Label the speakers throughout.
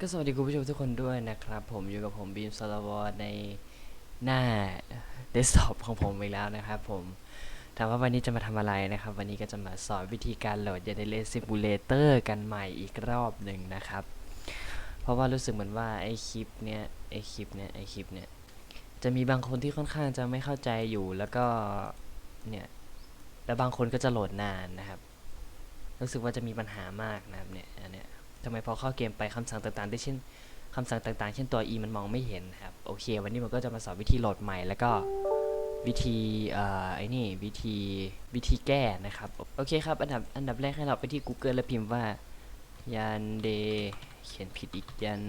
Speaker 1: ก็สวัสดีคุณผู้ชมทุกคนด้วยนะครับ ผมอยู่กับผมบีมซาลาวอในหน้าเดสก์ท็อปของผมอีกแล้วนะครับผมถามว่าวันนี้จะมาทำอะไรนะครับ วันนี้ก็จะมาสอนวิธีการโหลด y a d e l e Simulator กันใหม่อีกรอบหนึ่งนะครับ เพราะว่ารู้สึกเหมือนว่าไอคลิปเนี้ยไอคลิปเนี้ยไอคลิปเนี้ยจะมีบางคนที่ค่อนข้างจะไม่เข้าใจอยู่แล้วก็เนี่ยแล้วบางคนก็จะโหลดนานนะครับ รู้สึกว่าจะมีปัญหามากนะครับเนี่ยอันเนี้ย ทำไมพอเข้าเกมไปคำสั่งต่างๆ ได้เช่นคำสั่งต่างๆ เช่นตัว e มันมองไม่เห็นครับ โอเค วันนี้มันก็จะมาสอนวิธีโหลดใหม่ แล้วก็วิธีเอ่อไอ้นี่วิธีวิธีแก้นะครับ โอเคครับ อันดับอันดับแรกให้เราไปที่ Google แล้วพิมพ์ว่ายันเดเขียนผิดอีกยัน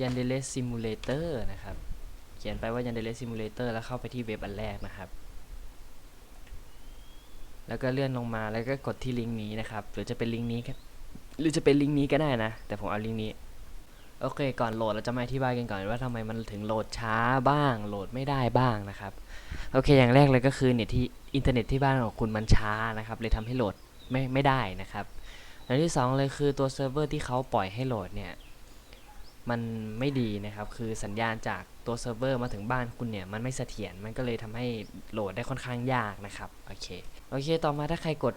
Speaker 1: ยันเดเลสซิมูเลเตอร์นะครับ เขียนไปว่ายันเดเลสซิมูเลเตอร์แล้วเข้าไปที่เว็บอันแรกนะครับ แล้วก็เลื่อนลงมาแล้วก็กดที่ลิงก์นี้นะครับ หรือจะเป็นลิงก์นี้ก็ หรือจะเป็นลิงก์นี้ก็ได้นะ แต่ผมเอาลิงก์นี้ โอเค ก่อนโหลดเราจะมาอธิบายกันก่อนว่าทำไมมันถึงโหลดช้าบ้าง โหลดไม่ได้บ้างนะครับ โอเค อย่างแรกเลยก็คือเน็ตที่อินเทอร์เน็ตที่บ้านของคุณมันช้านะครับ เลยทำให้โหลดไม่ไม่ได้นะครับอย่างที่สองเลยคือตัวเซิร์ฟเวอร์ที่เขาปล่อยให้โหลดเนี่ย มันไม่ดีนะครับ คือสัญญาณจากตัวเซิร์ฟเวอร์มาถึงบ้านคุณเนี่ย มันไม่เสถียร มันก็เลยทำให้โหลดได้ค่อนข้างยากนะครับ โอเค โอเค ต่อมาถ้าใครกด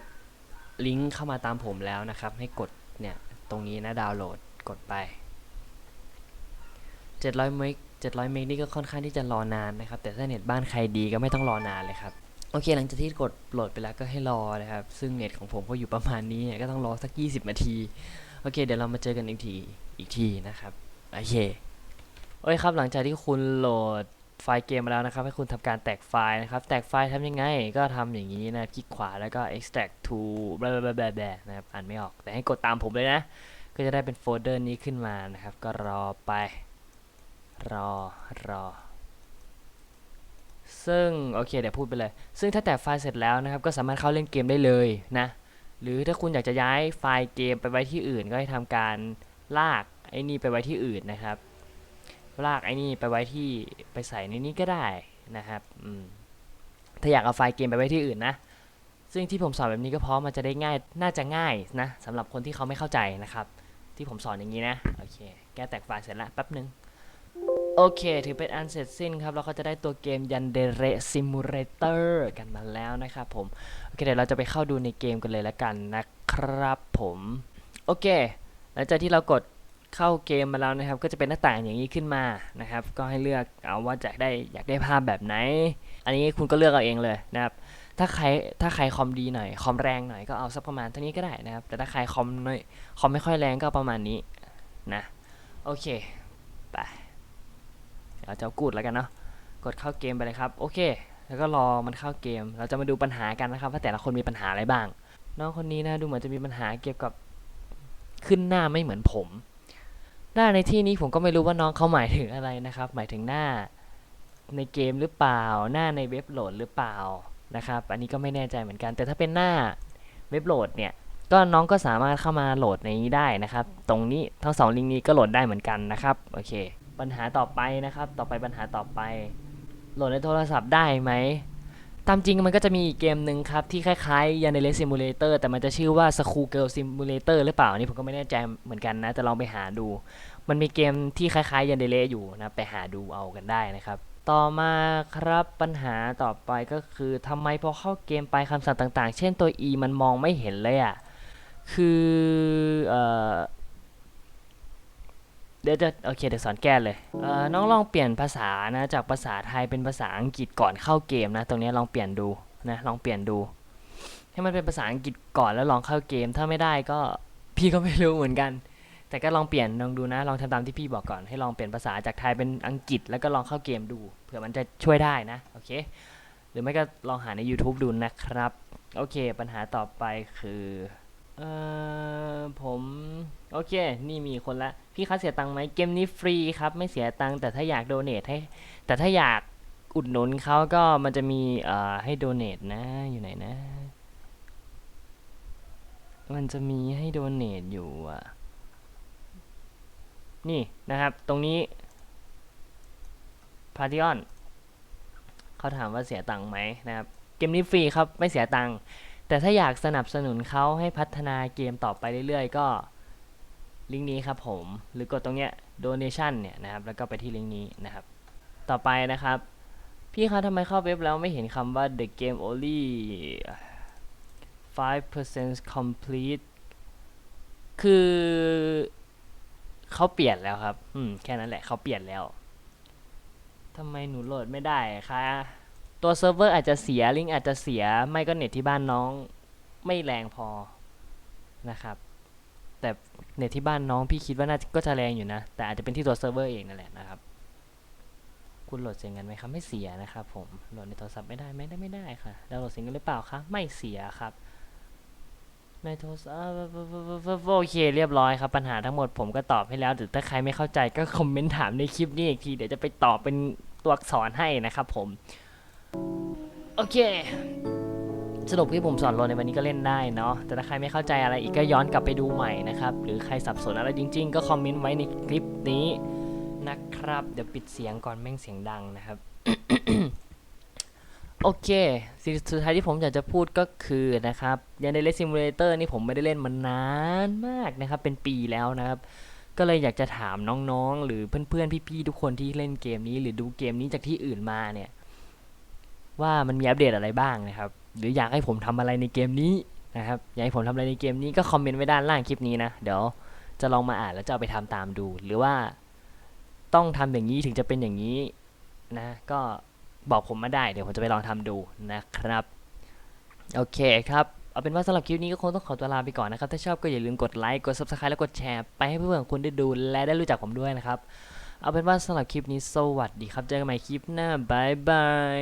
Speaker 1: ลิงก์เข้ามาตามผมแล้วนะครับ ให้กด เนี่ย ตรงนี้นะดาวน์โหลดกดไป 700เมก700เมกนี่ก็ค่อนข้างที่จะรอนานนะครับ แต่ถ้าเน็ตบ้านใครดีก็ไม่ต้องรอนานเลยครับ โอเค หลังจากที่กดโหลดไปแล้วก็ให้รอนะครับ ซึ่งเน็ตของผมก็อยู่ประมาณนี้ก็ต้องรอสัก 20 นาที โอเค เดี๋ยวเรามาเจอกันอีกที อีกทีนะครับ โอเค โอเคครับ หลังจากที่คุณโหลด ไฟล์เกมมาแล้วนะครับ ให้คุณทำการแตกไฟล์นะครับ แตกไฟล์ทำยังไง ก็ทำอย่างนี้นะคลิกขวาแล้วก็ extract to บลาบลาบลาบลานะครับ อ่านไม่ออก แต่ให้กดตามผมเลยนะ ก็จะได้เป็นโฟลเดอร์นี้ขึ้นมานะครับ ก็รอไป รอ รอ ซึ่ง โอเค เดี๋ยวพูดไปเลย ซึ่งถ้าแตกไฟล์เสร็จแล้วนะครับ ก็สามารถเข้าเล่นเกมได้เลยนะ หรือถ้าคุณอยากจะย้ายไฟล์เกมไปไว้ที่อื่น ก็ให้ทำการลากไอ้นี่ไปไว้ที่อื่นนะครับ ลากไอ้นี่ไปไว้ที่ไปใส่ในนี้ก็ได้นะครับอืมถ้าอยากเอาไฟล์เกมไปไว้ที่อื่นนะ ซึ่งที่ผมสอนแบบนี้ก็เพราะมันจะได้ง่ายน่าจะง่ายนะสำหรับคนที่เขาไม่เข้าใจนะครับ ที่ผมสอนอย่างนี้นะโอเคแก้แตกไฟล์เสร็จแล้วแป๊บหนึ่งโอเค ถือเป็นอันเสร็จสิ้นครับ เราก็จะได้ตัวเกมยันเดเรซิมูเลเตอร์กันมาแล้วนะครับผม โอเค เดี๋ยวเราจะไปเข้าดูในเกมกันเลยละกันนะครับผม โอเค หลังจากที่เรากด เข้าเกมมาแล้วนะครับ ก็จะเป็นหน้าต่างอย่างนี้ขึ้นมานะครับ ก็ให้เลือกเอาว่าจะได้อยากได้ภาพแบบไหน อันนี้คุณก็เลือกเอาเองเลยนะครับ ถ้าใครถ้าใครคอมดีหน่อยคอมแรงหน่อยก็เอาสักประมาณเท่านี้ก็ได้นะครับ แต่ถ้าใครคอมน้อยคอมไม่ค่อยแรงก็ประมาณนี้นะโอเคไปเราจะกูดแล้วกันเนาะกดเข้าเกมไปเลยครับโอเค แล้วก็รอมันเข้าเกม เราจะมาดูปัญหากันนะครับว่าแต่ละคนมีปัญหาอะไรบ้างน้องคนนี้นะดูเหมือนจะมีปัญหาเกี่ยวกับขึ้นหน้าไม่เหมือนผม หน้าในที่นี้ผมก็ไม่รู้ว่าน้องเขาหมายถึงอะไรนะครับ หมายถึงหน้าในเกมหรือเปล่า หน้าในเว็บโหลดหรือเปล่านะครับ อันนี้ก็ไม่แน่ใจเหมือนกัน แต่ถ้าเป็นหน้าเว็บโหลดเนี่ย ก็น้องก็สามารถเข้ามาโหลดในนี้ได้นะครับ ตรงนี้ทั้งสองลิงก์นี้ก็โหลดได้เหมือนกันนะครับโอเค ปัญหาต่อไปนะครับ ต่อไปปัญหาต่อไป โหลดในโทรศัพท์ได้ไหม ตามจริงมันก็จะมีอีกเกมหนึ่งครับ ที่คล้ายๆ y a n d e l e Simulator แต่มันจะชื่อว่า School Girl Simulator หรือเปล่า อันนี่ผมก็ไม่แน่ใจเหมือนกันนะ แต่ลองไปหาดู มันมีเกมที่คล้ายๆ y a n d e l e อยู่นะ ไปหาดูเอากันได้นะครับต่อมาครับปัญหาต่อไปก็คือทำไมพอเข้าเกมไปคำสั่งต่างๆ เช่นตัว e มันมองไม่เห็นเลยอะ่ะ คือเอ่อ เดี๋ยวจะโอเคเดี๋ยวสอนแก้เลยเอ่อน้องลองเปลี่ยนภาษานะจากภาษาไทยเป็นภาษาอังกฤษก่อนเข้าเกมนะ ตรงนี้ลองเปลี่ยนดูนะลองเปลี่ยนดู ให้มันเป็นภาษาอังกฤษก่อนแล้วลองเข้าเกม ถ้าไม่ได้ก็พี่ก็ไม่รู้เหมือนกัน แต่ก็ลองเปลี่ยนลองดูนะ ลองทำตามที่พี่บอกก่อนให้ลองเปลี่ยนภาษาจากไทยเป็นอังกฤษแล้วก็ลองเข้าเกมดูเผื่อมันจะช่วยได้นะโอเค หรือไม่ก็ลองหาใน YouTube ดูนะครับโอเค ปัญหาต่อไปคือ เอ่อผมโอเค นี่มีคนละ พี่คะเสียตังค์ไหมเกมนี้ฟรีครับ ไม่เสียตังค์แต่ถ้าอยากโดเนทให้ แต่ถ้าอยากอุดหนุนเขาก็มันจะมีเอ่อให้โดเนทนะอยู่ไหนนะ มันจะมีให้โดเนทอยู่อะ นี่นะครับ ตรงนี้พา t ิออนเขาถามว่าเสียตังค์ไหมนะครับ เกมนี้ฟรีครับไม่เสียตังค์ แต่ถ้าอยากสนับสนุนเขาให้พัฒนาเกมต่อไปเรื่อยๆ ก็ลิงก์นี้ครับผม หรือกดตรงเนี้ย donation เนี่ยนะครับ แล้วก็ไปที่ลิงก์นี้นะครับ ต่อไปนะครับ พี่คะทำไมเข้าเว็บแล้วไม่เห็นคำว่า the game only 5% complete คือเขาเปลี่ยนแล้วครับ อืม แค่นั้นแหละเขาเปลี่ยนแล้วทำไมหนูโหลดไม่ได้คะ ตัวเซิร์ฟเวอร์อาจจะเสียลิงก์อาจจะเสียไม่ก็เน็ตที่บ้านน้องไม่แรงพอนะครับ แต่เน็ตที่บ้านน้องพี่คิดว่าน่าจะก็จะแรงอยู่นะ แต่อาจจะเป็นที่ตัวเซิร์ฟเวอร์เองนั่นแหละนะครับ คุณโหลดเสียงกันไหมครับไม่เสียนะครับผมโหลดในโทรศัพท์ไม่ได้ไม่ได้ไม่ได้ค่ะดาวน์โหลดเสียงกันหรือเปล่าคะไม่เสียครับในโทรศัพท์โอเคเรียบร้อยครับปัญหาทั้งหมดผมก็ตอบให้แล้วหรือถ้าใครไม่เข้าใจก็คอมเมนต์ถามในคลิปนี้อีกทีเดี๋ยวจะไปตอบเป็นตัวอักษรให้นะครับผม โอเค สรุปที่ผมสอนโลในวันนี้ก็เล่นได้เนาะ แต่ถ้าใครไม่เข้าใจอะไรอีกก็ย้อนกลับไปดูใหม่นะครับ หรือใครสับสนอะไรจริง ๆ ก็คอมเมนต์ไว้ในคลิปนี้นะครับ เดี๋ยวปิดเสียงก่อนแม่งเสียงดังนะครับ โอเค สิ่งสุดท้ายที่ผมอยากจะพูดก็คือนะครับยันในเลสซิมูเลเตอร์นี่ผมไม่ได้เล่นมานานมากนะครับ เป็นปีแล้วนะครับก็เลยอยากจะถามน้องๆ หรือเพื่อนๆ พี่ๆ ทุกคนที่เล่นเกมนี้ หรือดูเกมนี้จากที่อื่นมาเนี่ย ว่ามันมีอัปเดตอะไรบ้างนะครับ หรืออยากให้ผมทำอะไรในเกมนี้นะครับอยากให้ผมทำอะไรในเกมนี้ก็คอมเมนต์ไว้ด้านล่างคลิปนี้นะ เดี๋ยวจะลองมาอ่านแล้วจะเอาไปทำตามดู หรือว่าต้องทำอย่างนี้ถึงจะเป็นอย่างนี้นะก็บอกผมมาได้เดี๋ยวผมจะไปลองทำดูนะครับ โอเคครับเอาเป็นว่าสำหรับคลิปนี้ก็คงต้องขอตัวลาไปก่อนนะครับ ถ้าชอบก็อย่าลืมกดไลค์กด subscribe และกดแชร์ไปให้เพื่อนๆของคุณได้ดูและได้รู้จักผมด้วยนะครับ เอาเป็นว่าสำหรับคลิปนี้สวัสดีครับ เจอกันใหม่คลิปหน้าบายบาย